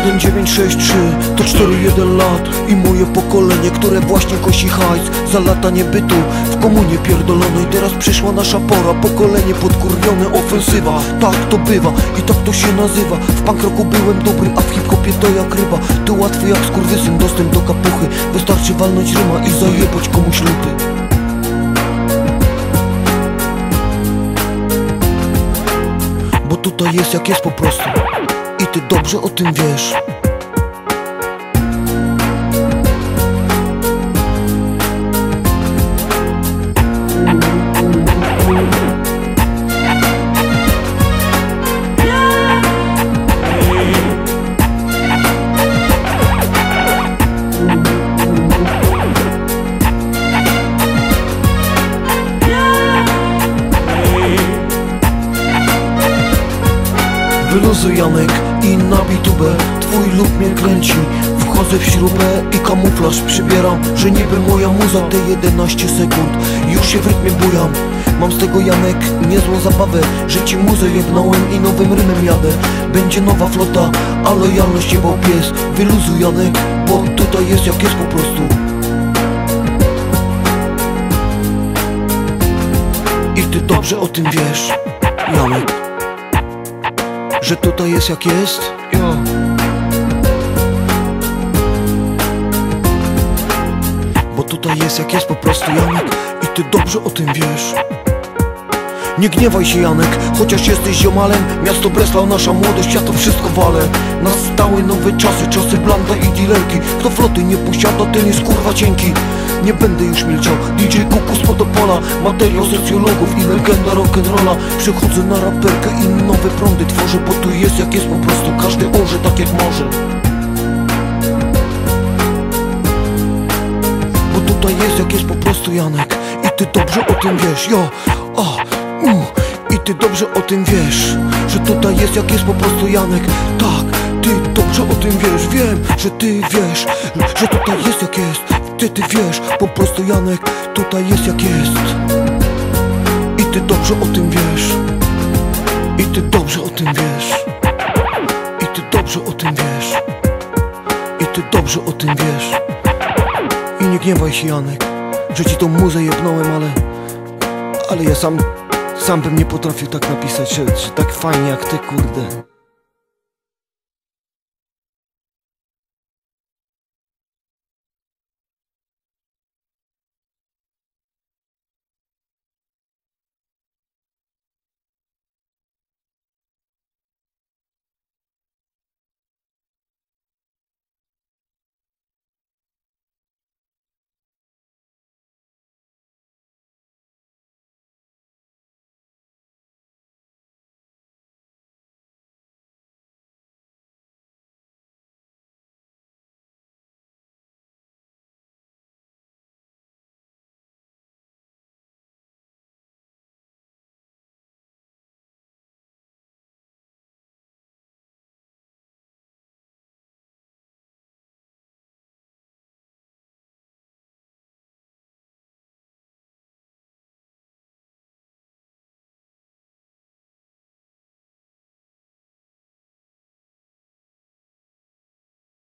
1963 to 4-1 lat I moje pokolenie, które właśnie kosi hajs Za lata niebytu w komunie pierdolonej. Teraz przyszła nasza pora, pokolenie podkurwione Ofensywa, tak to bywa i tak to się nazywa. W punk byłem dobry, a w hip-hopie to jak ryba. To łatwy jak skurwysyn, dostęp do kapuchy. Wystarczy walnąć ryma i zajebać komuś lupy. Bo tutaj jest jak jest po prostu I ty dobrze o tym wiesz Wyluzuj Janek i nabij tubę Twój lub mnie kręci. Wchodzę w śrubę i kamuflaż przybieram Że niby moja muza te 11 sekund Już się w rytmie bujam Mam z tego Janek niezłą zabawę Że ci muzę jebnąłem i nowym rymem jadę. Będzie nowa flota, a lojalność jebał pies. Wyluzuj Janek, bo tutaj jest jak jest po prostu. I ty dobrze o tym wiesz, Janek że tutaj jest jak jest? Jo. Bo tutaj jest jak jest po prostu Janek I ty dobrze o tym wiesz nie gniewaj się Janek, chociaż jesteś ziomalem. Miasto Breslau, nasza młodość, ja to wszystko walę. Nastały nowe czasy, czasy blanda i dealerki Kto floty nie posiada, ten jest kurwa cienki. Nie będę już milczał, DJ Kuku z Podopola Materiał socjologów i legenda rock'n'rolla. Przechodzę na raperkę i nowe prądy tworzę Bo tu jest jak jest po prostu, każdy orze tak jak może. Bo tutaj jest jak jest po prostu Janek. I ty dobrze o tym wiesz, jo, o ty dobrze o tym wiesz Że tutaj jest jak jest po prostu Janek. Tak, ty dobrze o tym wiesz Wiem, że ty wiesz Że tutaj jest jak jest. Ty, ty wiesz, po prostu Janek Tutaj jest jak jest. I ty dobrze o tym wiesz. I ty dobrze o tym wiesz. I ty dobrze o tym wiesz. I ty dobrze o tym wiesz. I nie gniewaj się Janek Że ci tą muzę jebnąłem, ale Ale ja sam sam bym nie potrafił tak napisać, że tak fajnie jak ty, kurde